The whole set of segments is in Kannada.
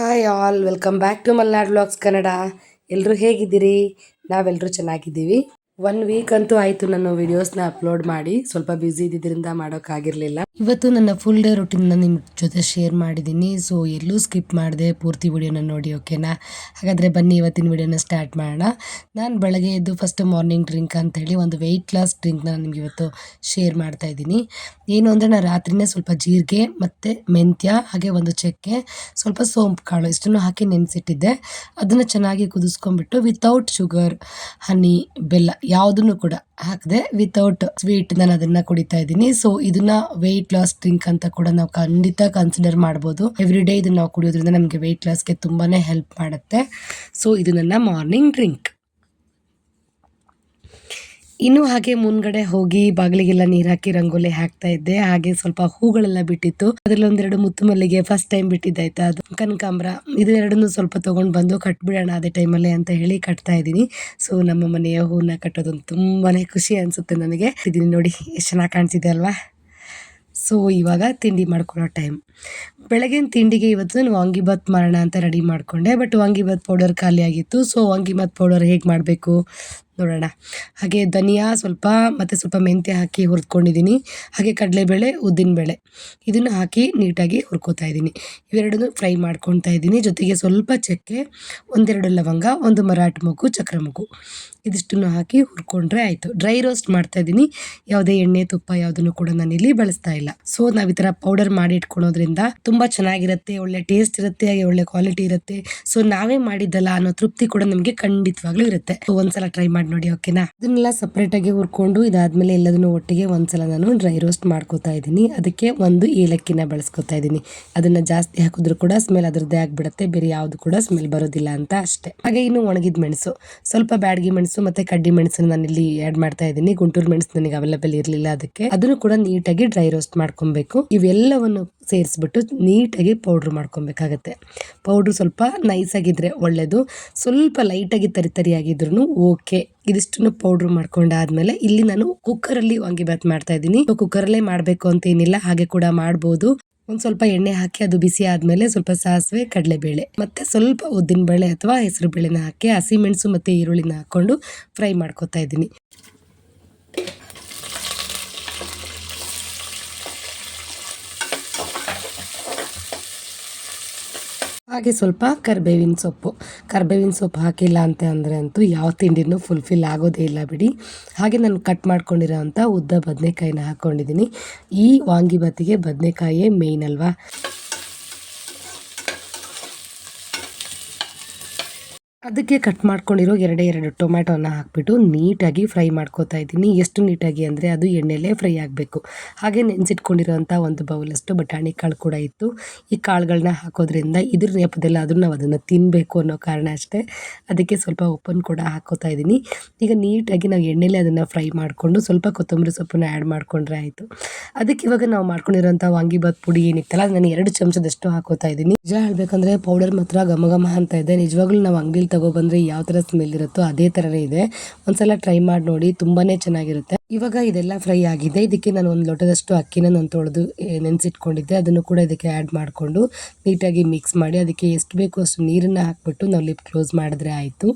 Hi all welcome back to Malnad vlogs Kannada ಎಲ್ಲರೂ ಹೇಗಿದ್ದೀರಿ? ನಾವೆಲ್ಲರೂ ಚೆನ್ನಾಗಿದ್ದೀವಿ. ಒನ್ ವೀಕ್ ಅಂತೂ ಆಯಿತು ನಾನು ವಿಡಿಯೋಸ್ನ ಅಪ್ಲೋಡ್ ಮಾಡಿ. ಸ್ವಲ್ಪ ಬ್ಯುಸಿ ಇದ್ದಿದ್ದರಿಂದ ಮಾಡೋಕ್ಕಾಗಿರಲಿಲ್ಲ. ಇವತ್ತು ನನ್ನ ಫುಲ್ ಡೇ ರುಟೀನ್ನ ನಿಮ್ಮ ಜೊತೆ ಶೇರ್ ಮಾಡಿದ್ದೀನಿ ಸೊ ಎಲ್ಲೂ ಸ್ಕಿಪ್ ಮಾಡಿದೆ ಪೂರ್ತಿ ವಿಡಿಯೋನ ನೋಡಿ ಓಕೆನಾ ಹಾಗಾದರೆ ಬನ್ನಿ, ಇವತ್ತಿನ ವಿಡಿಯೋನ ಸ್ಟಾರ್ಟ್ ಮಾಡೋಣ. ನಾನು ಬೆಳಗ್ಗೆ ಎದ್ದು ಫಸ್ಟ್ ಮಾರ್ನಿಂಗ್ ಡ್ರಿಂಕ್ ಅಂತೇಳಿ ಒಂದು ವೆಯ್ಟ್ ಲಾಸ್ ಡ್ರಿಂಕ್ನ ನಿಮ್ಗೆ ಇವತ್ತು ಶೇರ್ ಮಾಡ್ತಾ ಇದ್ದೀನಿ. ಏನು ಅಂದರೆ, ನಾನು ರಾತ್ರಿನೇ ಸ್ವಲ್ಪ ಜೀರಿಗೆ ಮತ್ತು ಮೆಂತ್ಯ, ಹಾಗೆ ಒಂದು ಚಕ್ಕೆ, ಸ್ವಲ್ಪ ಸೋಂಪು ಕಾಳು ಇಷ್ಟನ್ನು ಹಾಕಿ ನೆನೆಸಿಟ್ಟಿದ್ದೆ. ಅದನ್ನು ಚೆನ್ನಾಗಿ ಕುದಿಸ್ಕೊಂಡ್ಬಿಟ್ಟು ವಿತೌಟ್ ಶುಗರ್ ಹನಿ ಬೆಲ್ಲ ಯಾವುದನ್ನು ಕೂಡ ಹಾಕದೆ ವಿತೌಟ್ ಸ್ವೀಟ್ ನಾನು ಅದನ್ನ ಕುಡಿತಾ ಇದ್ದೀನಿ. ಸೊ ಇದನ್ನ ವೆಯ್ಟ್ ಲಾಸ್ ಡ್ರಿಂಕ್ ಅಂತ ಕೂಡ ನಾವು ಖಂಡಿತ ಕನ್ಸಿಡರ್ ಮಾಡ್ಬೋದು. ಎವ್ರಿ ಡೇ ಇದನ್ನ ನಾವು ಕುಡಿಯೋದ್ರಿಂದ ನಮಗೆ ವೆಯ್ಟ್ ಲಾಸ್ಗೆ ತುಂಬಾನೇ ಹೆಲ್ಪ್ ಮಾಡುತ್ತೆ. ಸೊ ಇದು ನನ್ನ ಮಾರ್ನಿಂಗ್ ಡ್ರಿಂಕ್ ಇನ್ನು ಹಾಗೆ ಮುಂದ್ಗಡೆ ಹೋಗಿ ಬಾಗಿಲಿಗೆಲ್ಲ ನೀರ್ ಹಾಕಿ ರಂಗೋಲಿ ಹಾಕ್ತಾ ಇದ್ದೆ. ಹಾಗೆ ಸ್ವಲ್ಪ ಹೂಗಳೆಲ್ಲ ಬಿಟ್ಟಿತ್ತು. ಅದ್ರಲ್ಲಿ ಒಂದೆರಡು ಮುತ್ತು ಮಲ್ಲಿಗೆ ಫಸ್ಟ್ ಟೈಮ್ ಬಿಟ್ಟಿದ್ದಾಯ್ತಾ? ಅದು ಕನಕಾಂಬ್ರ. ಇದೆರಡನ್ನು ಸ್ವಲ್ಪ ತಗೊಂಡ್ ಬಂದು ಕಟ್ಬಿಡೋಣ ಅದೇ ಟೈಮಲ್ಲಿ ಅಂತ ಹೇಳಿ ಕಟ್ತಾ ಇದ್ದೀನಿ. ಸೊ ನಮ್ಮ ಮನೆಯ ಹೂನ ಕಟ್ಟೋದೊಂದು ತುಂಬಾನೇ ಖುಷಿ ಅನ್ಸುತ್ತೆ ನನಗೆ. ಇದೀನಿ ನೋಡಿ, ಎಷ್ಟು ಚೆನ್ನಾಗಿ ಕಾಣಿಸಿದೆ ಅಲ್ವಾ? ಸೊ ಇವಾಗ ತಿಂಡಿ ಮಾಡ್ಕೊಳ್ಳೋ ಟೈಮ್ ಬೆಳಗಿನ ತಿಂಡಿಗೆ ಇವತ್ತು ನಾನು ವಾಂಗಿಬಾತ್ ಮಾಡೋಣ ಅಂತ ರೆಡಿ ಮಾಡಿಕೊಂಡೆ ಬಟ್ ವಾಂಗಿಬಾತ್ ಪೌಡರ್ ಖಾಲಿ ಆಗಿತ್ತು. ಸೊ ವಾಂಗಿಬಾತ್ ಪೌಡರ್ ಹೇಗೆ ಮಾಡಬೇಕು ನೋಡೋಣ. ಹಾಗೆ ಧನಿಯಾ ಸ್ವಲ್ಪ, ಮತ್ತು ಸ್ವಲ್ಪ ಮೆಂತ್ಯ ಹಾಕಿ ಹುರ್ಕೊಂಡಿದ್ದೀನಿ ಹಾಗೆ ಕಡಲೆಬೇಳೆ ಉದ್ದಿನಬೇಳೆ ಇದನ್ನು ಹಾಕಿ ನೀಟಾಗಿ ಹುರ್ಕೋತಾ ಇದ್ದೀನಿ. ಇವೆರಡನ್ನು ಫ್ರೈ ಮಾಡ್ಕೊತಾ ಇದ್ದೀನಿ. ಜೊತೆಗೆ ಸ್ವಲ್ಪ ಚಕ್ಕೆ, ಒಂದೆರಡು ಲವಂಗ, ಒಂದು ಮರಾಠ ಮೊಗ್ಗು, ಚಕ್ರ ಮೊಗ್ಗು. ಇದಿಷ್ಟನ್ನು ಹಾಕಿ ಹುರ್ಕೊಂಡ್ರೆ ಆಯಿತು. ಡ್ರೈ ರೋಸ್ಟ್ ಮಾಡ್ತಾ ಇದ್ದೀನಿ. ಯಾವುದೇ ಎಣ್ಣೆ, ತುಪ್ಪ ಯಾವುದನ್ನು ಕೂಡ ನಾನು ಇಲ್ಲಿ ಬಳಸ್ತಾ ಇಲ್ಲ. ಸೊ ನಾವು ಈ ಥರ ಪೌಡರ್ ಮಾಡಿ ಇಟ್ಕೊಳೋದ್ರಿಂದ ತುಂಬ ಚೆನ್ನಾಗಿರುತ್ತೆ, ಒಳ್ಳೆ ಟೇಸ್ಟ್ ಇರುತ್ತೆ, ಹಾಗೆ ಒಳ್ಳೆ ಕ್ವಾಲಿಟಿ ಇರುತ್ತೆ. ಸೊ ನಾವೇ ಮಾಡಿದ್ದಲ್ಲ ಅನ್ನೋ ತೃಪ್ತಿ ಕೂಡ ನಮಗೆ ಖಂಡಿತವಾಗ್ಲೂ ಇರುತ್ತೆ. ಒಂದ್ಸಲ ಟ್ರೈ ಮಾಡಿ ನೋಡಿ ಓಕೆನಾ ಇದನ್ನೆಲ್ಲ ಸಪ್ರೇಟ್ ಆಗಿ ಹುರ್ಕೊಂಡು ಇದಾದ್ಮೇಲೆ ಎಲ್ಲದನ್ನು ಒಟ್ಟಿಗೆ ಒಂದ್ಸಲ ನಾನು ಡ್ರೈ ರೋಸ್ಟ್ ಮಾಡ್ಕೋತಾ ಇದ್ದೀನಿ. ಅದಕ್ಕೆ ಒಂದು ಏಲಕ್ಕಿನ ಬಳಸ್ಕೊತಾ ಇದ್ದೀನಿ. ಅದನ್ನ ಜಾಸ್ತಿ ಹಾಕಿದ್ರು ಕೂಡ ಸ್ಮೆಲ್ ಅದರದ್ದೇ ಆಗ್ಬಿಡುತ್ತೆ. ಬೇರೆ ಯಾವ್ದು ಕೂಡ ಸ್ಮೆಲ್ ಬರೋದಿಲ್ಲ ಅಂತ ಅಷ್ಟೇ. ಹಾಗೆ ಇನ್ನು ಒಣಗಿದ ಮೆಣಸು. ಸ್ವಲ್ಪ ಬ್ಯಾಡಗಿ ಮೆಣಸು ಮತ್ತೆ ಕಡ್ಡಿ ಮೆಣಸನ್ನು ನಾನು ಇಲ್ಲಿ ಆಡ್ ಮಾಡ್ತಾ ಇದ್ದೀನಿ. ಗುಂಟೂರು ಮೆಣಸು ನನಗೆ ಅವೈಲೇಬಲ್ ಇರಲಿಲ್ಲ ಅದಕ್ಕೆ. ಅದನ್ನು ಕೂಡ ನೀಟಾಗಿ ಡ್ರೈ ರೋಸ್ಟ್ ಮಾಡ್ಕೊಬೇಕು. ಇವೆಲ್ಲವನ್ನು ಸೇರಿಸ್ಬಿಟ್ಟು ನೀಟಾಗಿ ಪೌಡ್ರ್ ಮಾಡ್ಕೊಬೇಕಾಗತ್ತೆ. ಪೌಡ್ರ್ ಸ್ವಲ್ಪ ನೈಸ್ ಆಗಿದ್ರೆ ಒಳ್ಳೆಯದು ಸ್ವಲ್ಪ ಲೈಟಾಗಿ ತರಿ ತರಿಯಾಗಿದ್ರು ಓಕೆ. ಇದಿಷ್ಟನ್ನು ಪೌಡ್ರ್ ಮಾಡ್ಕೊಂಡಾದ್ಮೇಲೆ ಇಲ್ಲಿ ನಾನು ಕುಕ್ಕರಲ್ಲಿ ವಾಂಗಿಬಾತ್ ಮಾಡ್ತಾ ಇದ್ದೀನಿ. ಕುಕ್ಕರಲ್ಲೇ ಮಾಡಬೇಕು ಅಂತ ಏನಿಲ್ಲ, ಹಾಗೆ ಕೂಡ ಮಾಡ್ಬೋದು. ಒಂದು ಸ್ವಲ್ಪ ಎಣ್ಣೆ ಹಾಕಿ ಅದು ಬಿಸಿ ಆದಮೇಲೆ ಸ್ವಲ್ಪ ಸಾಸಿವೆ, ಕಡಲೆಬೇಳೆ, ಮತ್ತೆ ಸ್ವಲ್ಪ ಉದ್ದಿನ ಬೇಳೆ ಅಥವಾ ಹೆಸರು ಬೇಳೆನ ಹಾಕಿ ಹಸಿಮೆಣಸು ಮತ್ತು ಈರುಳ್ಳಿನ ಹಾಕ್ಕೊಂಡು ಫ್ರೈ ಮಾಡ್ಕೊತಾ ಇದ್ದೀನಿ. ಹಾಗೆ ಸ್ವಲ್ಪ ಕರಿಬೇವಿನ ಸೊಪ್ಪು. ಕರಿಬೇವಿನ ಸೊಪ್ಪು ಹಾಕಿಲ್ಲ ಅಂತ ಅಂದರೆ ಅಂತೂ ಯಾವ ತಿಂಡಿನೂ ಫುಲ್ಫಿಲ್ ಆಗೋದೇ ಇಲ್ಲ ಬಿಡಿ. ಹಾಗೆ ನಾನು ಕಟ್ ಮಾಡ್ಕೊಂಡಿರೋ ಉದ್ದ ಬದನೆಕಾಯಿನ ಹಾಕ್ಕೊಂಡಿದ್ದೀನಿ ಈ ವಾಂಗಿಬಾತಿಗೆ ಬದನೆಕಾಯೇ ಮೇಯ್ನ್ ಅಲ್ವಾ? ಅದಕ್ಕೆ ಕಟ್ ಮಾಡ್ಕೊಂಡಿರೋ ಎರಡೇ ಎರಡು ಟೊಮ್ಯಾಟೋನ ಹಾಕ್ಬಿಟ್ಟು ನೀಟಾಗಿ ಫ್ರೈ ಮಾಡ್ಕೋತಾ ಇದ್ದೀನಿ. ಎಷ್ಟು ನೀಟಾಗಿ ಅಂದರೆ ಅದು ಎಣ್ಣೆಲೇ ಫ್ರೈ ಆಗಬೇಕು. ಹಾಗೆ ನೆನೆಸಿಟ್ಕೊಂಡಿರೋಂಥ ಒಂದು ಬೌಲಷ್ಟು ಬಟಾಣಿ ಕಾಳು ಕೂಡ ಇತ್ತು. ಈ ಕಾಳುಗಳನ್ನ ಹಾಕೋದ್ರಿಂದ ಇದ್ರ ನೆಪದಲ್ಲಿ ಆದರೂ ನಾವು ಅದನ್ನು ತಿನ್ನಬೇಕು ಅನ್ನೋ ಕಾರಣ ಅಷ್ಟೇ. ಅದಕ್ಕೆ ಸ್ವಲ್ಪ ಉಪ್ಪನ್ನು ಕೂಡ ಹಾಕೋತಾ ಇದ್ದೀನಿ. ಈಗ ನೀಟಾಗಿ ನಾವು ಎಣ್ಣೆಲೆ ಅದನ್ನು ಫ್ರೈ ಮಾಡಿಕೊಂಡು ಸ್ವಲ್ಪ ಕೊತ್ತಂಬರಿ ಸೊಪ್ಪನ್ನು ಆ್ಯಡ್ ಮಾಡಿಕೊಂಡ್ರೆ ಆಯಿತು. ಅದಕ್ಕೆ ಇವಾಗ ನಾವು ಮಾಡ್ಕೊಂಡಿರೋಂಥ ವಾಂಗಿಬಾತ್ ಪುಡಿ ಏನಿತ್ತಲ್ಲ ನಾನು ಎರಡು ಚಮಚದಷ್ಟು ಹಾಕೋತಾ ಇದ್ದೀನಿ. ನಿಜ ಹೇಳಬೇಕಂದ್ರೆ ಪೌಡರ್ ಮಾತ್ರ ಘಮ ಘಮ ಅಂತ ಇದೆ. ನಿಜವಾಗ್ಲೂ ನಾವು ಅಂಗಡಿಲಿ ತಗೊಬಂದ್ರೆ ಯಾವ ಥರ ಸ್ಮೆಲ್ ಇರುತ್ತೋ ಅದೇ ಥರನೇ ಇದೆ. ಒಂದ್ಸಲ ಟ್ರೈ ಮಾಡಿ ನೋಡಿ, ತುಂಬಾನೇ ಚೆನ್ನಾಗಿರುತ್ತೆ. ಇವಾಗ ಇದೆಲ್ಲ ಫ್ರೈ ಆಗಿದೆ. ಇದಕ್ಕೆ ನಾನು ಒಂದು ಲೋಟದಷ್ಟು ಅಕ್ಕಿನ ನಾನು ತೊಳೆದು ನೆನೆಸಿಟ್ಕೊಂಡಿದ್ದೆ. ಅದನ್ನು ಕೂಡ ಇದಕ್ಕೆ ಆ್ಯಡ್ ಮಾಡಿಕೊಂಡು ನೀಟಾಗಿ ಮಿಕ್ಸ್ ಮಾಡಿ, ಅದಕ್ಕೆ ಎಷ್ಟು ಬೇಕು ಅಷ್ಟು ನೀರನ್ನು ಹಾಕ್ಬಿಟ್ಟು ನಾವು ಲಿಪ್ ಕ್ಲೋಸ್ ಮಾಡಿದ್ರೆ ಆಯಿತು.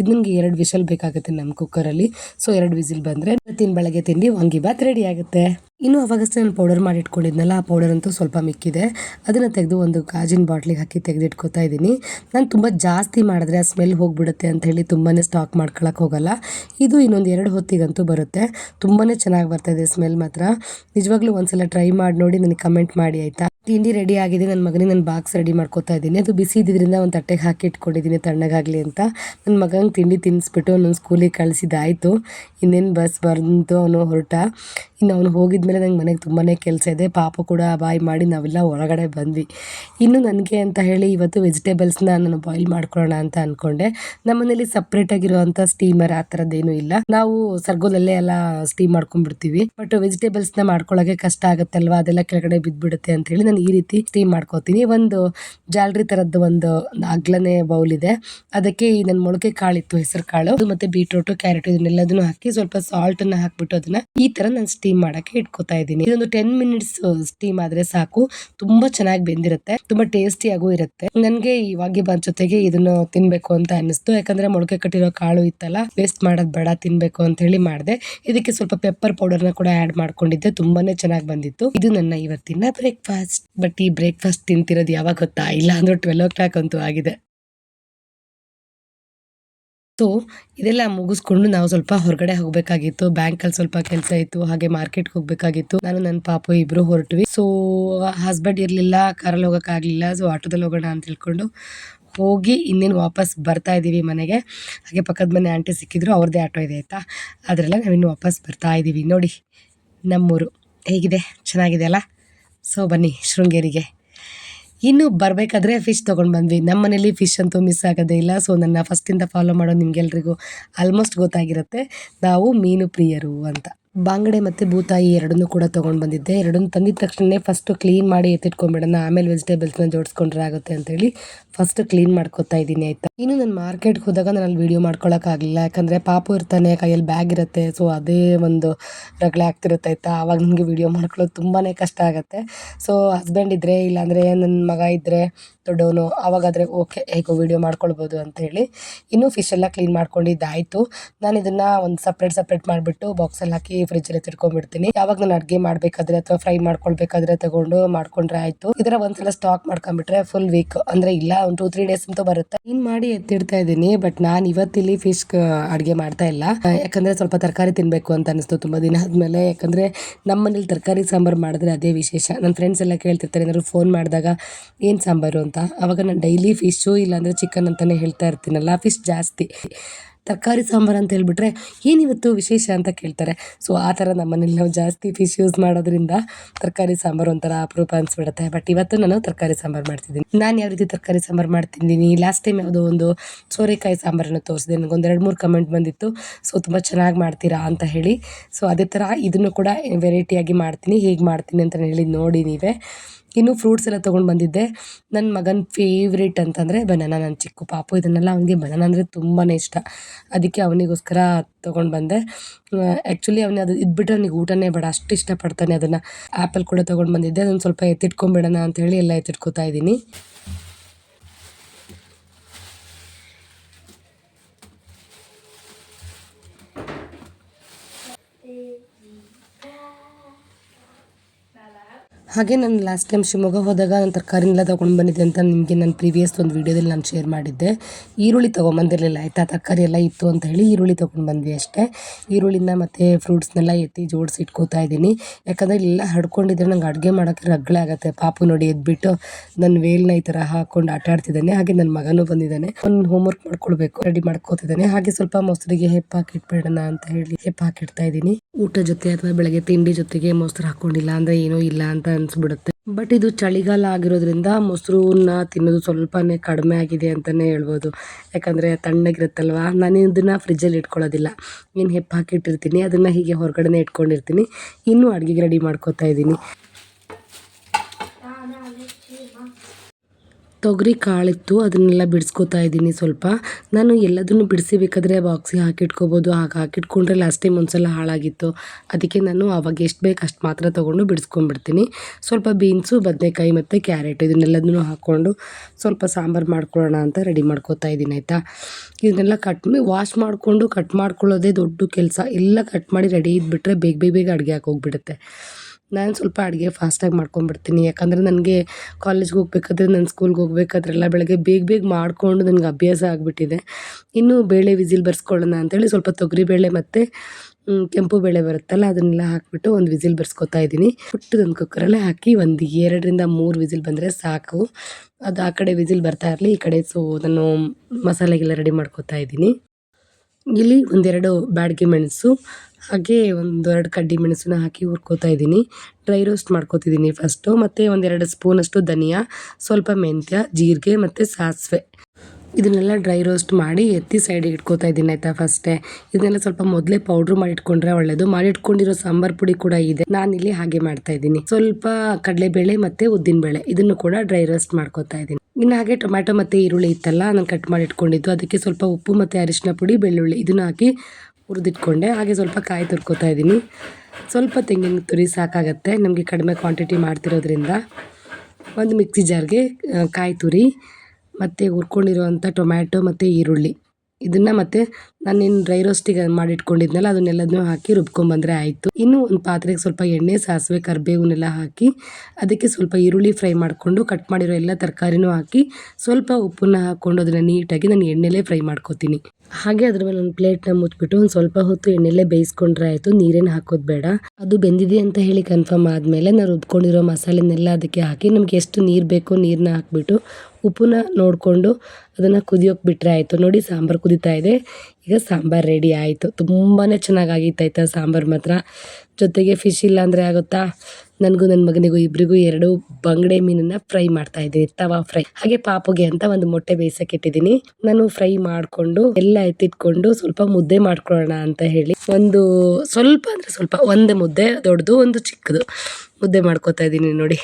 ಇದು ನನಗೆ ಎರಡು ವಿಷಲ್ ಬೇಕಾಗುತ್ತೆ ನಮ್ಮ ಕುಕ್ಕರಲ್ಲಿ ಸೊ ಎರಡು ವಿಸಿಲ್ ಬಂದರೆ ತಿನ್ ಬೆಳಗ್ಗೆ ತಿಂಡಿ ವಾಂಗಿಬಾತ್ ರೆಡಿ ಆಗುತ್ತೆ. ಇನ್ನು ಅವಾಗಷ್ಟೇ ನಾನು ಪೌಡರ್ ಮಾಡಿ ಇಟ್ಕೊಂಡಿದ್ನಲ್ಲ ಆ ಪೌಡರ್ ಅಂತೂ ಸ್ವಲ್ಪ ಮಿಕ್ಕಿದೆ. ಅದನ್ನು ತೆಗೆದು ಒಂದು ಗಾಜಿನ ಬಾಟ್ಲಿಗೆ ಹಾಕಿ ತೆಗೆದಿಟ್ಕೋತಾ ಇದ್ದೀನಿ. ನಾನು ತುಂಬ ಜಾಸ್ತಿ ಮಾಡಿದ್ರೆ ಆ ಸ್ಮೆಲ್ ಹೋಗಿಬಿಡುತ್ತೆ ಅಂತ ಹೇಳಿ ತುಂಬಾ ಸ್ಟಾಕ್ ಮಾಡ್ಕೊಳಕ್ಕೆ ಹೋಗಲ್ಲ. ಇದು ಇನ್ನೊಂದು ಎರಡು ಹೊತ್ತಿಗಂತೂ ಬರುತ್ತೆ. ತುಂಬಾ ಚೆನ್ನಾಗಿ ಬರ್ತಾಯಿದೆ ಸ್ಮೆಲ್ ಮಾತ್ರ. ನಿಜವಾಗ್ಲೂ ಒಂದ್ಸಲ ಟ್ರೈ ಮಾಡಿ ನೋಡಿ ನನಗೆ ಕಮೆಂಟ್ ಮಾಡಿ, ಆಯಿತಾ? ತಿಂಡಿ ರೆಡಿ ಆಗಿದೆ. ನನ್ನ ಮಗನಿಗೆ ನಾನು ಬಾಕ್ಸ್ ರೆಡಿ ಮಾಡ್ಕೋತಾ ಇದ್ದೀನಿ. ಅದು ಬಿಸಿ ಇದ್ದಿದ್ದರಿಂದ ಒಂದು ತಟ್ಟೆಗೆ ಹಾಕಿ ಇಟ್ಕೊಂಡಿದ್ದೀನಿ ತಣ್ಣಗಾಗಲಿ ಅಂತ. ನನ್ನ ಮಗಂಗೆ ತಿಂಡಿ ತಿನ್ನಿಸ್ಬಿಟ್ಟು ಅವನು ಸ್ಕೂಲಿಗೆ ಕಳಿಸಿದ್ದಾಯಿತು ಇನ್ನೇನು ಬಸ್ ಬಂತು ಅವನು ಹೊರಟ. ಇನ್ನು ಅವನು ಹೋಗಿದ್ಮೇಲೆ ನಂಗೆ ಮನೆಗೆ ತುಂಬಾ ಕೆಲಸ ಇದೆ. ಪಾಪ ಕೂಡ ಬಾಯ್ ಮಾಡಿ ನಾವೆಲ್ಲ ಹೊರಗಡೆ ಬಂದ್ವಿ. ಇನ್ನು ನನಗೆ ಅಂತ ಹೇಳಿ ಇವತ್ತು ವೆಜಿಟೇಬಲ್ಸ್ನ ನಾನು ಬಾಯ್ಲ್ ಮಾಡ್ಕೊಳ್ಳೋಣ ಅಂತ ಅಂದ್ಕೊಂಡೆ ನಮ್ಮ ಮನೇಲಿ ಸಪ್ರೇಟಾಗಿರುವಂಥ ಸ್ಟೀಮರ್ ಆ ಥರದ್ದೇನೂ ಇಲ್ಲ. ನಾವು ಸರ್ಗೋಲಲ್ಲೇ ಎಲ್ಲ ಸ್ಟೀಮ್ ಮಾಡ್ಕೊಂಡ್ಬಿಡ್ತೀವಿ. ಬಟ್ ವೆಜಿಟೇಬಲ್ಸ್ನ ಮಾಡ್ಕೊಳ್ಳೋಕೆ ಕಷ್ಟ ಆಗುತ್ತಲ್ವಾ? ಅದೆಲ್ಲ ಕೆಳಗಡೆ ಬಿದ್ದುಬಿಡುತ್ತೆ ಅಂತ ಹೇಳಿ ನಾನು ಈ ರೀತಿ ಸ್ಟೀಮ್ ಮಾಡ್ಕೋತೀನಿ. ಒಂದು ಜಾಲರಿ ಥರದ್ದು ಒಂದು ಅಗ್ಲನೇ ಬೌಲ್ ಇದೆ. ಅದಕ್ಕೆ ಈ ನನ್ನ ಮೊಳಕೆ ಕಾಳಿತ್ತು ಹೆಸರು ಕಾಳು. ಮತ್ತೆ ಬೀಟ್ರೂಟ್, ಕ್ಯಾರೆಟ್ ಇದನ್ನೆಲ್ಲದನ್ನು ಹಾಕಿ ಸ್ವಲ್ಪ ಸಾಲ್ಟ್ ಅನ್ನ ಹಾಕ್ಬಿಟ್ಟು ಅದನ್ನ ಈ ತರ ನಾನು ಸ್ಟೀಮ್ ಮಾಡಕ್ಕೆ ಇಟ್ಕೋತಾ ಇದ್ದೀನಿ. ಇದೊಂದು ಟೆನ್ ಮಿನಿಟ್ಸ್ ಸ್ಟೀಮ್ ಆದ್ರೆ ಸಾಕು. ತುಂಬಾ ಚೆನ್ನಾಗಿ ಬೆಂದಿರುತ್ತೆ. ತುಂಬಾ ಟೇಸ್ಟಿಯಾಗೂ ಇರುತ್ತೆ. ನನ್ಗೆ ಈ ವಾಂಗಿಬಾತ್ ಜೊತೆಗೆ ಇದನ್ನು ತಿನ್ಬೇಕು ಅಂತ ಅನಿಸ್ತು ಯಾಕಂದ್ರೆ ಮೊಳಕೆ ಕಟ್ಟಿರೋ ಕಾಳು ಇತ್ತಲ್ಲ ವೇಸ್ಟ್ ಮಾಡೋದ್ ಬೇಡ, ತಿನ್ಬೇಕು ಅಂತ ಹೇಳಿ ಮಾಡಿದೆ. ಇದಕ್ಕೆ ಸ್ವಲ್ಪ ಪೆಪ್ಪರ್ ಪೌಡರ್ನ ಕೂಡ ಆಡ್ ಮಾಡ್ಕೊಂಡಿದ್ದೆ. ತುಂಬಾನೇ ಚೆನ್ನಾಗಿ ಬಂದಿತ್ತು. ಇದು ನನ್ನ ಇವತ್ತಿನ ಬ್ರೇಕ್ಫಾಸ್ಟ್ ಬಟ್ ಈ ಬ್ರೇಕ್ಫಾಸ್ಟ್ ತಿಂತಿರೋದು ಯಾವಾಗ ಗೊತ್ತಾ? ಇಲ್ಲ ಅಂದ್ರೆ ಟ್ವೆಲ್ ಓ ಕ್ಲಾಕ್ ಅಂತೂ ಆಗಿದೆ. ಸೊ ಇದೆಲ್ಲ ಮುಗಿಸ್ಕೊಂಡು ನಾವು ಸ್ವಲ್ಪ ಹೊರಗಡೆ ಹೋಗಬೇಕಾಗಿತ್ತು. ಬ್ಯಾಂಕಲ್ಲಿ ಸ್ವಲ್ಪ ಕೆಲಸ ಇತ್ತು. ಹಾಗೆ ಮಾರ್ಕೆಟ್ಗೆ ಹೋಗಬೇಕಾಗಿತ್ತು. ನಾನು ನನ್ನ ಪಾಪು ಇಬ್ರು ಹೊರಟ್ವಿ. ಸೊ ಹಸ್ಬೆಂಡ್ ಇರಲಿಲ್ಲ, ಕಾರಲ್ಲಿ ಹೋಗೋಕ್ಕಾಗಲಿಲ್ಲ ಸೊ ಆಟೋದಲ್ಲಿ ಹೋಗೋಣ ಅಂತ ತಿಳ್ಕೊಂಡು ಹೋಗಿ ಇನ್ನೇನು ವಾಪಸ್ ಬರ್ತಾ ಇದ್ದೀವಿ ಮನೆಗೆ. ಹಾಗೆ ಪಕ್ಕದ ಮನೆ ಆಂಟಿ ಸಿಕ್ಕಿದ್ರು. ಅವ್ರದ್ದೇ ಆಟೋ ಇದೆ ಆಯಿತಾ? ಅದರಲ್ಲ ನಾವಿನ್ನು ವಾಪಸ್ ಬರ್ತಾ ಇದ್ದೀವಿ ನೋಡಿ, ನಮ್ಮೂರು ಹೇಗಿದೆ? ಚೆನ್ನಾಗಿದೆ ಅಲ್ಲ ಸೊ ಬನ್ನಿ, ಶೃಂಗೇರಿಗೆ. ಇನ್ನು ಬರಬೇಕಾದ್ರೆ ಫಿಶ್ ತೊಗೊಂಡು ಬಂದ್ವಿ. ನಮ್ಮ ಮನೇಲಿ ಫಿಶ್ ಅಂತೂ ಮಿಸ್ ಆಗೋದೇ ಇಲ್ಲ. ಸೊ ನನ್ನ ಫಸ್ಟಿಂದ ಫಾಲೋ ಮಾಡೋ ನಿಮಗೆಲ್ರಿಗೂ ಆಲ್ಮೋಸ್ಟ್ ಗೊತ್ತಾಗಿರುತ್ತೆ. ನಾವು ಮೀನು ಪ್ರಿಯರು ಅಂತ. ಬಾಂಗಡೆ ಮತ್ತು ಬೂತಾಯಿ ಎರಡನ್ನೂ ಕೂಡ ತೊಗೊಂಡು ಬಂದಿದ್ದೆ. ಎರಡನ್ನೂ ತಂದಿದ ತಕ್ಷಣ ಫಸ್ಟ್ ಕ್ಲೀನ್ ಮಾಡಿ ಎತ್ತಿಟ್ಕೊಂಡ್ಬಿಡೋಣ ಆಮೇಲೆ ವೆಜಿಟೇಬಲ್ಸ್ನ ಜೋಡಿಸ್ಕೊಂಡ್ರೆ ಆಗುತ್ತೆ ಅಂತೇಳಿ ಫಸ್ಟ್ ಕ್ಲೀನ್ ಮಾಡ್ಕೊತಾ ಇದ್ದೀನಿ, ಆಯ್ತಾ? ಇನ್ನು ನಾನು ಮಾರ್ಕೆಟ್ಗೆ ಹೋದಾಗ ನಾನು ಅಲ್ಲಿ ವೀಡಿಯೋ ಮಾಡ್ಕೊಳ್ಳೋಕ್ಕಾಗಲಿಲ್ಲ ಯಾಕಂದರೆ ಪಾಪು ಇರ್ತಾನೆ, ಕೈಯಲ್ಲಿ ಬ್ಯಾಗ್ ಇರುತ್ತೆ ಸೊ ಅದೇ ಒಂದು ರಗಳೆ ಆಗ್ತಿರುತ್ತೆ ಆಯಿತಾ? ಆವಾಗ ನನಗೆ ವೀಡಿಯೋ ಮಾಡ್ಕೊಳ್ಳೋದು ತುಂಬಾ ಕಷ್ಟ ಆಗುತ್ತೆ. ಸೊ ಹಸ್ಬೆಂಡ್ ಇದ್ದರೆ ಇಲ್ಲಾಂದರೆ ನನ್ನ ಮಗ ಇದ್ದರೆ ದೊಡ್ಡವನು, ಆವಾಗಾದರೆ ಓಕೆ ಹೇಗೋ ವೀಡಿಯೋ ಮಾಡ್ಕೊಳ್ಬೋದು ಅಂಥೇಳಿ ಇನ್ನೂ ಇನ್ನು ಫಿಶ್ ಎಲ್ಲ ಕ್ಲೀನ್ ಮಾಡ್ಕೊಂಡಿದ್ದಾಯಿತು. ನಾನು ಇದನ್ನು ಒಂದು ಸಪ್ರೇಟ್ ಸಪ್ರೇಟ್ ಮಾಡಿಬಿಟ್ಟು ಬಾಕ್ಸಲ್ಲಿ ಹಾಕಿ ಫ್ರಿಜ್ಜಲ್ಲಿ ತಿಳ್ಕೊಂಡ್ಬಿಡ್ತೀನಿ ಯಾವಾಗ ನಾನು ಅಡುಗೆ ಮಾಡಬೇಕಾದ್ರೆ ಅಥವಾ ಫ್ರೈ ಮಾಡ್ಕೊಳ್ಬೇಕಾದ್ರೆ ತಗೊಂಡು ಮಾಡ್ಕೊಂಡ್ರೆ ಆಯಿತು. ಇದರ ಒಂದ್ಸಲ ಸ್ಟಾಕ್ ಮಾಡ್ಕೊಂಡ್ಬಿಟ್ರೆ ಫುಲ್ ವೀಕ್ ಅಂದರೆ ಇಲ್ಲ, ಒಂದು ಟೂ ತ್ರೀ ಡೇಸ್ ಅಂತೂ ಬರುತ್ತೆ. ಇನ್ನು ಮಾಡಿ ಎತ್ತಿಡ್ತಾ ಇದ್ದೀನಿ ಬಟ್ ನಾನು ಇವತ್ತಿಲ್ಲಿ ಫಿಶ್ ಅಡುಗೆ ಮಾಡ್ತಾ ಇಲ್ಲ. ಯಾಕಂದರೆ ಸ್ವಲ್ಪ ತರಕಾರಿ ತಿನ್ನಬೇಕು ಅಂತ ಅನಿಸ್ತು ತುಂಬ ದಿನ ಆದಮೇಲೆ. ಯಾಕಂದರೆ ನಮ್ಮ ಮನೇಲಿ ತರಕಾರಿ ಸಾಂಬಾರು ಮಾಡಿದ್ರೆ ಅದೇ ವಿಶೇಷ. ನನ್ನ ಫ್ರೆಂಡ್ಸ್ ಎಲ್ಲ ಕೇಳ್ತಿರ್ತಾರೆ, ಏನಾದ್ರು ಫೋನ್ ಮಾಡಿದಾಗ ಏನು ಸಾಂಬಾರು ಅಂತ. ಅವಾಗ ನಾನು ಡೈಲಿ ಫಿಶ್ಶು ಇಲ್ಲಾಂದರೆ ಚಿಕನ್ ಅಂತಲೇ ಹೇಳ್ತಾ ಇರ್ತೀನಲ್ಲ ಫಿಶ್ ಜಾಸ್ತಿ. ತರಕಾರಿ ಸಾಂಬಾರು ಅಂತ ಹೇಳ್ಬಿಟ್ರೆ ಏನಿವತ್ತು ವಿಶೇಷ ಅಂತ ಕೇಳ್ತಾರೆ. ಸೊ ಆ ಥರ ನಮ್ಮ ಮನೇಲಿ ನಾವು ಜಾಸ್ತಿ ಫಿಶ್ ಯೂಸ್ ಮಾಡೋದ್ರಿಂದ ತರಕಾರಿ ಸಾಂಬಾರು ಒಂಥರ ಅಪರೂಪ ಅನಿಸ್ಬಿಡುತ್ತೆ. ಬಟ್ ಇವತ್ತು ನಾನು ತರಕಾರಿ ಸಾಂಬಾರು ಮಾಡ್ತಿದ್ದೀನಿ. ನಾನು ಯಾವ ರೀತಿ ತರಕಾರಿ ಸಾಂಬಾರು ಮಾಡ್ತಿದ್ದೀನಿ? ಲಾಸ್ಟ್ ಟೈಮ್ ಯಾವುದೋ ಒಂದು ಸೋರೆಕಾಯಿ ಸಾಂಬಾರನ್ನು ತೋರಿಸಿದೆ. ಒಂದು ಎರಡು ಮೂರು ಕಮೆಂಟ್ ಬಂದಿತ್ತು. ಸೊ ತುಂಬ ಚೆನ್ನಾಗಿ ಮಾಡ್ತೀರಾ ಅಂತ ಹೇಳಿ. ಸೊ ಅದೇ ಥರ ಇದನ್ನು ಕೂಡ ವೆರೈಟಿಯಾಗಿ ಮಾಡ್ತೀನಿ. ಹೇಗೆ ಮಾಡ್ತೀನಿ ಅಂತ ಹೇಳಿ ನೋಡಿ ನೀವೇ. ಇನ್ನು ಫ್ರೂಟ್ಸ್ ಎಲ್ಲ ತೊಗೊಂಡು ಬಂದಿದ್ದೆ. ನನ್ನ ಮಗನ ಫೇವ್ರೇಟ್ ಅಂತಂದರೆ ಬನಾನ ನನ್ನ ಚಿಕ್ಕ ಪಾಪು. ಇದನ್ನೆಲ್ಲ ಅವನಿಗೆ ಬನಾನ ಅಂದರೆ ತುಂಬಾ ಇಷ್ಟ. ಅದಕ್ಕೆ ಅವನಿಗೋಸ್ಕರ ತೊಗೊಂಡು ಬಂದೆ. ಆ್ಯಕ್ಚುಲಿ ಅವನು ಅದು ಇದ್ಬಿಟ್ಟು ಅವನಿಗೆ ಊಟನೇ ಬೇಡ. ಅಷ್ಟು ಇಷ್ಟಪಡ್ತಾನೆ ಅದನ್ನು. ಆ್ಯಪಲ್ ಕೂಡ ತೊಗೊಂಡು ಬಂದಿದ್ದೆ. ಅದನ್ನು ಸ್ವಲ್ಪ ಎತ್ತಿಟ್ಕೊಂಬಿಡೋಣ ಅಂತೇಳಿ ಎಲ್ಲ ಎತ್ತಿಟ್ಕೋತಾ ಇದ್ದೀನಿ. ಹಾಗೆ ನಾನು ಲಾಸ್ಟ್ ಟೈಮ್ ಶಿವಮೊಗ್ಗ ಹೋದಾಗ ನಾನು ತರಕಾರಿನೆಲ್ಲ ತೊಗೊಂಡು ಬಂದಿದ್ದೆ ಅಂತ ನಿಮಗೆ ನಾನು ಪ್ರೀವಿಯಸ್ ಒಂದು ವೀಡಿಯೋದಲ್ಲಿ ನಾನು ಶೇರ್ ಮಾಡಿದ್ದೆ. ಈರುಳ್ಳಿ ತೊಗೊಂಬಂದಿರಲಿಲ್ಲ, ಆಯಿತಾ? ತರಕಾರಿ ಎಲ್ಲ ಇತ್ತು ಅಂತ ಹೇಳಿ ಈರುಳ್ಳಿ ತೊಗೊಂಡು ಬಂದ್ವಿ ಅಷ್ಟೇ. ಈರುಳ್ಳಿನ ಮತ್ತು ಫ್ರೂಟ್ಸ್ನೆಲ್ಲ ಎತ್ತಿ ಜೋಡಿಸಿ ಇಟ್ಕೋತಾ ಇದ್ದೀನಿ. ಯಾಕಂದರೆ ಇಲ್ಲೆಲ್ಲ ಹಡ್ಕೊಂಡಿದ್ರೆ ನಂಗೆ ಅಡುಗೆ ಮಾಡೋಕ್ಕೆ ರಗ್ಗಳೇ ಆಗುತ್ತೆ. ಪಾಪು ನೋಡಿ ಎದ್ಬಿಟ್ಟು ನನ್ನ ವೇಲ್ನ ಈ ಥರ ಹಾಕೊಂಡು ಆಟ ಆಡ್ತಿದ್ದಾನೆ, ಹಾಗೆ ನನ್ನ ಮಗನೂ ಬಂದಿದ್ದಾನೆ. ಒಂದು ಹೋಮ್ವರ್ಕ್ ಮಾಡ್ಕೊಳ್ಬೇಕು ರೆಡಿ ಮಾಡ್ಕೋತಿದ್ದಾನೆ. ಹಾಗೆ ಸ್ವಲ್ಪ ಮೊಸರಿಗೆ ಹೆಪ್ಪ ಹಾಕಿಟ್ಬೇಡೋಣ ಅಂತ ಹೇಳಿ ಹೆಪ್ಪ ಹಾಕಿಡ್ತಾ ಇದ್ದೀನಿ. ಊಟ ಜೊತೆ ಅಥವಾ ಬೆಳಗ್ಗೆ ತಿಂಡಿ ಜೊತೆಗೆ ಮೊಸರು ಹಾಕ್ಕೊಂಡಿಲ್ಲ ಅಂದರೆ ಏನೂ ಇಲ್ಲ ಅಂತ ಅನಿಸ್ಬಿಡುತ್ತೆ. ಬಟ್ ಇದು ಚಳಿಗಾಲ ಆಗಿರೋದ್ರಿಂದ ಮೊಸರನ್ನ ತಿನ್ನೋದು ಸ್ವಲ್ಪನೇ ಕಡಿಮೆ ಆಗಿದೆ ಅಂತಲೇ ಹೇಳ್ಬೋದು. ಯಾಕಂದರೆ ತಣ್ಣಗಿರುತ್ತಲ್ವ? ನಾನು ಇದನ್ನು ಫ್ರಿಜ್ಜಲ್ಲಿ ಇಟ್ಕೊಳ್ಳೋದಿಲ್ಲ. ಏನು ಹೆಪ್ಪು ಹಾಕಿಟ್ಟಿರ್ತೀನಿ, ಅದನ್ನು ಹೀಗೆ ಹೊರಗಡೆನೇ ಇಟ್ಕೊಂಡಿರ್ತೀನಿ. ಇನ್ನೂ ಅಡುಗೆಗೆ ರೆಡಿ ಮಾಡ್ಕೋತಾ ಇದ್ದೀನಿ. ತೊಗರಿ ಕಾಳಿತ್ತು, ಅದನ್ನೆಲ್ಲ ಬಿಡಿಸ್ಕೊತಾ ಇದ್ದೀನಿ ಸ್ವಲ್ಪ. ನಾನು ಎಲ್ಲದನ್ನು ಬಿಡಿಸಿಬೇಕಾದ್ರೆ ಬಾಕ್ಸಿಗೆ ಹಾಕಿಟ್ಕೋಬೋದು. ಹಾಗೆ ಹಾಕಿಟ್ಕೊಂಡ್ರೆ ಲಾಸ್ಟ್ ಟೈಮ್ ಒಂದ್ಸಲ ಹಾಳಾಗಿತ್ತು. ಅದಕ್ಕೆ ನಾನು ಅವಾಗ ಎಷ್ಟು ಬೇಕು ಅಷ್ಟು ಮಾತ್ರ ತೊಗೊಂಡು ಬಿಡಿಸ್ಕೊಂಡ್ಬಿಡ್ತೀನಿ. ಸ್ವಲ್ಪ ಬೀನ್ಸು ಬದನೆಕಾಯಿ ಮತ್ತು ಕ್ಯಾರೆಟ್ ಇದನ್ನೆಲ್ಲದನ್ನು ಹಾಕ್ಕೊಂಡು ಸ್ವಲ್ಪ ಸಾಂಬಾರು ಮಾಡ್ಕೊಳ್ಳೋಣ ಅಂತ ರೆಡಿ ಮಾಡ್ಕೋತಾ ಇದ್ದೀನಿ, ಆಯಿತಾ? ಇದನ್ನೆಲ್ಲ ಕಟ್ ವಾಶ್ ಮಾಡಿಕೊಂಡು ಕಟ್ ಮಾಡ್ಕೊಳ್ಳೋದೇ ದೊಡ್ಡ ಕೆಲಸ. ಎಲ್ಲ ಕಟ್ ಮಾಡಿ ರೆಡಿ ಇದ್ಬಿಟ್ರೆ ಬೇಗ ಬೇಗ ಬೇಗ ಅಡುಗೆ ಹಾಕೋಗ್ಬಿಡುತ್ತೆ ನಾನು ಸ್ವಲ್ಪ ಅಡುಗೆ ಫಾಸ್ಟಾಗಿ ಮಾಡ್ಕೊಂಡ್ಬಿಡ್ತೀನಿ. ಯಾಕಂದರೆ ನನಗೆ ಕಾಲೇಜ್ಗೆ ಹೋಗ್ಬೇಕಾದ್ರೆ, ನಾನು ಸ್ಕೂಲ್ಗೆ ಹೋಗ್ಬೇಕಾದ್ರೆಲ್ಲ ಬೆಳಗ್ಗೆ ಬೇಗ ಬೇಗ ಮಾಡಿಕೊಂಡು ನನಗೆ ಅಭ್ಯಾಸ ಆಗಿಬಿಟ್ಟಿದೆ. ಇನ್ನೂ ಬೇಳೆ ವಿಸಿಲ್ ಬರ್ಸ್ಕೊಳ್ಳೋಣ ಅಂತೇಳಿ ಸ್ವಲ್ಪ ತೊಗರಿ ಬೇಳೆ ಮತ್ತು ಕೆಂಪು ಬೇಳೆ ಬರುತ್ತಲ್ಲ ಅದನ್ನೆಲ್ಲ ಹಾಕಿಬಿಟ್ಟು ಒಂದು ವಿಸಿಲ್ ಬರ್ಸ್ಕೊತಾ ಇದ್ದೀನಿ. ಪುಟ್ಟದೊಂದು ಕುಕ್ಕರಲ್ಲೇ ಹಾಕಿ ಒಂದು ಎರಡರಿಂದ ಮೂರು ವಿಸಿಲ್ ಬಂದರೆ ಸಾಕು. ಅದು ಆ ಕಡೆ ವಿಸಿಲ್ ಬರ್ತಾ ಇರಲಿ, ಈ ಕಡೆ ಸೊ, ನಾನು ಮಸಾಲೆಗೆಲ್ಲ ರೆಡಿ ಮಾಡ್ಕೊತಾ ಇದ್ದೀನಿ. ಇಲ್ಲಿ ಒಂದೆರಡು ಬ್ಯಾಡಗಿ ಮೆಣಸು, ಹಾಗೆ ಒಂದೆರಡು ಕಡ್ಡಿ ಮೆಣಸನ್ನ ಹಾಕಿ ಹುರ್ಕೋತಾ ಇದ್ದೀನಿ. ಡ್ರೈ ರೋಸ್ಟ್ ಮಾಡ್ಕೋತಿದ್ದೀನಿ ಫಸ್ಟು ಮತ್ತು ಒಂದೆರಡು ಸ್ಪೂನಷ್ಟು ಧನಿಯಾ, ಸ್ವಲ್ಪ ಮೆಂತ್ಯ, ಜೀರಿಗೆ ಮತ್ತು ಸಾಸಿವೆ. ಇದನ್ನೆಲ್ಲ ಡ್ರೈ ರೋಸ್ಟ್ ಮಾಡಿ ಎತ್ತಿ ಸೈಡಿಗೆ ಇಟ್ಕೋತಾ ಇದ್ದೀನಿ ಆಯಿತಾ ಫಸ್ಟೇ ಇದನ್ನೆಲ್ಲ ಸ್ವಲ್ಪ ಮೊದಲೇ ಪೌಡ್ರ್ ಮಾಡಿ ಇಟ್ಕೊಂಡ್ರೆ ಒಳ್ಳೇದು. ಮಾಡಿ ಇಟ್ಕೊಂಡಿರೋ ಸಾಂಬಾರ್ ಪುಡಿ ಕೂಡ ಇದೆ. ನಾನಿಲ್ಲಿ ಹಾಗೆ ಮಾಡ್ತಾ ಇದ್ದೀನಿ. ಸ್ವಲ್ಪ ಕಡಲೆಬೇಳೆ ಮತ್ತೆ ಉದ್ದಿನಬೇಳೆ. ಇದನ್ನು ಕೂಡ ಡ್ರೈ ರೋಸ್ಟ್ ಮಾಡ್ಕೋತಾ ಇದ್ದೀನಿ. ಇನ್ನು ಹಾಗೆ ಟೊಮ್ಯಾಟೊ ಮತ್ತು ಈರುಳ್ಳಿ ಇತ್ತಲ್ಲ ನಾನು ಕಟ್ ಮಾಡಿ ಇಟ್ಕೊಂಡಿದ್ದು. ಅದಕ್ಕೆ ಸ್ವಲ್ಪ ಉಪ್ಪು ಮತ್ತು ಅರಿಶಿನ ಪುಡಿ, ಬೆಳ್ಳುಳ್ಳಿ ಇದನ್ನ ಹಾಕಿ ಹುರಿದಿಟ್ಕೊಂಡೆ. ಹಾಗೆ ಸ್ವಲ್ಪ ಕಾಯಿ ತುರ್ಕೋತಾ ಇದ್ದೀನಿ ಸ್ವಲ್ಪ ತೆಂಗಿನ ತುರಿ ಸಾಕಾಗತ್ತೆ. ನಮಗೆ ಕಡಿಮೆ ಕ್ವಾಂಟಿಟಿ ಮಾಡ್ತಿರೋದ್ರಿಂದ ಒಂದು ಮಿಕ್ಸಿ ಜಾರ್ಗೆ ಕಾಯಿ ತುರಿ ಮತ್ತು ಹುರ್ಕೊಂಡಿರುವಂಥ ಟೊಮ್ಯಾಟೊ ಮತ್ತು ಈರುಳ್ಳಿ. ಇದನ್ನು ಮತ್ತೆ ನಾನೇನು ಡ್ರೈ ರೋಸ್ಟಿಗೆ ಮಾಡಿಟ್ಕೊಂಡಿದ್ನಲ್ಲ ಅದನ್ನೆಲ್ಲದನ್ನೂ ಹಾಕಿ ರುಬ್ಕೊಂಬಂದರೆ ಆಯಿತು. ಇನ್ನು ಒಂದು ಪಾತ್ರೆಗೆ ಸ್ವಲ್ಪ ಎಣ್ಣೆ, ಸಾಸಿವೆ, ಕರಿಬೇವನ್ನೆಲ್ಲ ಹಾಕಿ, ಅದಕ್ಕೆ ಸ್ವಲ್ಪ ಈರುಳ್ಳಿ ಫ್ರೈ ಮಾಡಿಕೊಂಡು ಕಟ್ ಮಾಡಿರೋ ಎಲ್ಲ ತರಕಾರಿನೂ ಹಾಕಿ, ಸ್ವಲ್ಪ ಉಪ್ಪನ್ನ ಹಾಕ್ಕೊಂಡು ಅದನ್ನು ನೀಟಾಗಿ ನಾನು ಎಣ್ಣೆಲೇ ಫ್ರೈ ಮಾಡ್ಕೋತೀನಿ. ಹಾಗೆ ಅದ್ರ ಮೇಲೆ ಒಂದು ಪ್ಲೇಟ್ನ ಮುತ್ಬಿಟ್ಟು ಒಂದು ಸ್ವಲ್ಪ ಹೊತ್ತು ಎಣ್ಣೆಲೇ ಬೇಯಿಸ್ಕೊಂಡ್ರೆ ಆಯಿತು, ನೀರೇನು ಹಾಕೋದು ಬೇಡ. ಅದು ಬೆಂದಿದೆ ಅಂತ ಹೇಳಿ ಕನ್ಫರ್ಮ್ ಆದಮೇಲೆ ನಾನು ರುಬ್ಕೊಂಡಿರೋ ಮಸಾಲೆನೆಲ್ಲ ಅದಕ್ಕೆ ಹಾಕಿ, ನಮ್ಗೆ ಎಷ್ಟು ನೀರು ಬೇಕೋ ನೀರನ್ನ ಹಾಕ್ಬಿಟ್ಟು ಉಪ್ಪನ್ನ ನೋಡಿಕೊಂಡು ಅದನ್ನು ಕುದಿಯೋಕೆ ಬಿಟ್ಟರೆ ಆಯಿತು. ನೋಡಿ ಸಾಂಬಾರು ಕುದೀತಾ ಇದೆ. ಈಗ ಸಾಂಬಾರು ರೆಡಿ ಆಯಿತು. ತುಂಬಾ ಚೆನ್ನಾಗಿ ಆಯಿತಾ ಸಾಂಬಾರು ಮಾತ್ರ. ಜೊತೆಗೆ ಫಿಶ್ ಇಲ್ಲ ಅಂದರೆ ಆಗುತ್ತಾ? ನನಗೂ ನನ್ನ ಮಗನಿಗೂ ಇಬ್ಬರಿಗೂ ಎರಡು ಬಂಗಡೆ ಮೀನನ್ನು ಫ್ರೈ ಮಾಡ್ತಾ ಇದ್ದೀನಿ, ತವಾ ಫ್ರೈ ಹಾಗೆ ಪಾಪುಗೆ ಅಂತ ಒಂದು ಮೊಟ್ಟೆ ಬೇಯಿಸೋಕೆ ಇಟ್ಟಿದ್ದೀನಿ. ನಾನು ಫ್ರೈ ಮಾಡಿಕೊಂಡು ಎಲ್ಲ ಎತ್ತಿಟ್ಕೊಂಡು ಸ್ವಲ್ಪ ಮುದ್ದೆ ಮಾಡ್ಕೊಳ್ಳೋಣ ಅಂತ ಹೇಳಿ ಒಂದು ಸ್ವಲ್ಪ ಅಂದರೆ ಸ್ವಲ್ಪ ಒಂದು ಮುದ್ದೆ, ದೊಡ್ಡದು ಒಂದು ಚಿಕ್ಕದು ಮುದ್ದೆ ಮಾಡ್ಕೋತಾ ಇದ್ದೀನಿ ನೋಡಿ.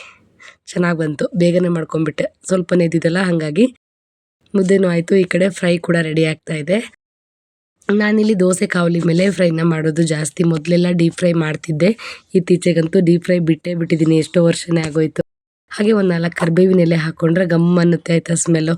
ಚೆನ್ನಾಗಿ ಬಂತು. ಬೇಗನೆ ಮಾಡ್ಕೊಂಬಿಟ್ಟೆ ಸ್ವಲ್ಪ ನೆದ್ದಿದ್ದಲ್ಲ ಹಾಗಾಗಿ ಮುದ್ದೆನೂ ಆಯಿತು. ಈ ಕಡೆ ಫ್ರೈ ಕೂಡ ರೆಡಿ ಆಗ್ತಾ ಇದೆ. ನಾನಿಲ್ಲಿ ದೋಸೆ ಕಾವಲಿ ಮೇಲೆ ಫ್ರೈನ ಮಾಡೋದು ಜಾಸ್ತಿ. ಮೊದಲೆಲ್ಲ ಡೀಪ್ ಫ್ರೈ ಮಾಡ್ತಿದ್ದೆ. ಇತ್ತೀಚೆಗಂತೂ ಡೀಪ್ ಫ್ರೈ ಬಿಟ್ಟೇ ಬಿಟ್ಟಿದ್ದೀನಿ. ಎಷ್ಟೋ ವರ್ಷನೇ ಆಗೋಯ್ತು. ಹಾಗೆ ಒಂದು ನಾಲ್ಕು ಕರ್ಬೇವಿನ ಎಲೆ ಹಾಕ್ಕೊಂಡ್ರೆ ಗಮ್ ಅನ್ನುತ್ತೆ, ಆಯ್ತಾ ಸ್ಮೆಲ್ಲು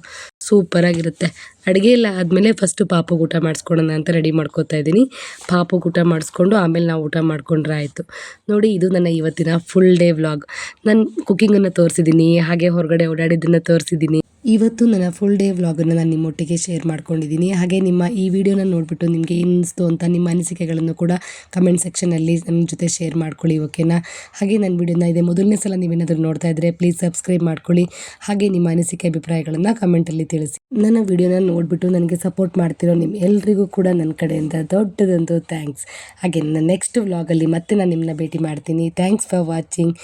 ಸೂಪರಾಗಿರುತ್ತೆ ಅಡುಗೆ ಎಲ್ಲ ಆದಮೇಲೆ ಫಸ್ಟು ಪಾಪುಗೆ ಊಟ ಮಾಡಿಸ್ಕೊಳೋಣ ಅಂತ ರೆಡಿ ಮಾಡ್ಕೋತಾ ಇದ್ದೀನಿ. ಪಾಪುಗೆ ಊಟ ಮಾಡಿಸ್ಕೊಂಡು ಆಮೇಲೆ ನಾವು ಊಟ ಮಾಡಿಕೊಂಡ್ರೆ ಆಯಿತು. ನೋಡಿ, ಇದು ನನ್ನ ಇವತ್ತಿನ ಫುಲ್ ಡೇ ವ್ಲಾಗ್ ನಾನು ಕುಕ್ಕಿಂಗನ್ನು ತೋರಿಸಿದ್ದೀನಿ, ಹಾಗೆ ಹೊರಗಡೆ ಓಡಾಡಿದ್ದನ್ನು ತೋರಿಸಿದ್ದೀನಿ. ಇವತ್ತು ನನ್ನ ಫುಲ್ ಡೇ ವ್ಲಾಗನ್ನು ನಾನು ನಿಮ್ಮೊಟ್ಟಿಗೆ ಶೇರ್ ಮಾಡ್ಕೊಂಡಿದ್ದೀನಿ. ಹಾಗೆ ನಿಮ್ಮ ಈ ವಿಡಿಯೋನ ನೋಡಿಬಿಟ್ಟು ನಿಮಗೆ ಏನಿಸ್ತು ಅಂತ ನಿಮ್ಮ ಅನಿಸಿಕೆಗಳನ್ನು ಕೂಡ ಕಮೆಂಟ್ ಸೆಕ್ಷನಲ್ಲಿ ನನ್ನ ಜೊತೆ ಶೇರ್ ಮಾಡ್ಕೊಳ್ಳಿ ಓಕೆನಾ ಹಾಗೆ ನನ್ನ ವಿಡಿಯೋನ ಇದೆ ಮೊದಲನೇ ಸಲ ನೀವೇನಾದರೂ ನೋಡ್ತಾ ಇದ್ದರೆ ಪ್ಲೀಸ್ ಸಬ್ಸ್ಕ್ರೈಬ್ ಮಾಡ್ಕೊಳ್ಳಿ. ಹಾಗೆ ನಿಮ್ಮ ಅನಿಸಿಕೆ ಅಭಿಪ್ರಾಯಗಳನ್ನು ಕಮೆಂಟಲ್ಲಿ ತಿಳಿಸಿ. ನನ್ನ ವಿಡಿಯೋನ ನೋಡಿಬಿಟ್ಟು ನನಗೆ ಸಪೋರ್ಟ್ ಮಾಡ್ತಿರೋ ನಿಮ್ಮ ಎಲ್ರಿಗೂ ಕೂಡ ನನ್ನ ಕಡೆಯಿಂದ ದೊಡ್ಡದೊಂದು ಥ್ಯಾಂಕ್ಸ್ ಹಾಗೆ ನನ್ನ ನೆಕ್ಸ್ಟ್ ವ್ಲಾಗಲ್ಲಿ ಮತ್ತೆ ನಾನು ನಿಮ್ಮನ್ನ ಭೇಟಿ ಮಾಡ್ತೀನಿ. Thanks for watching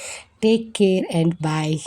take care and bye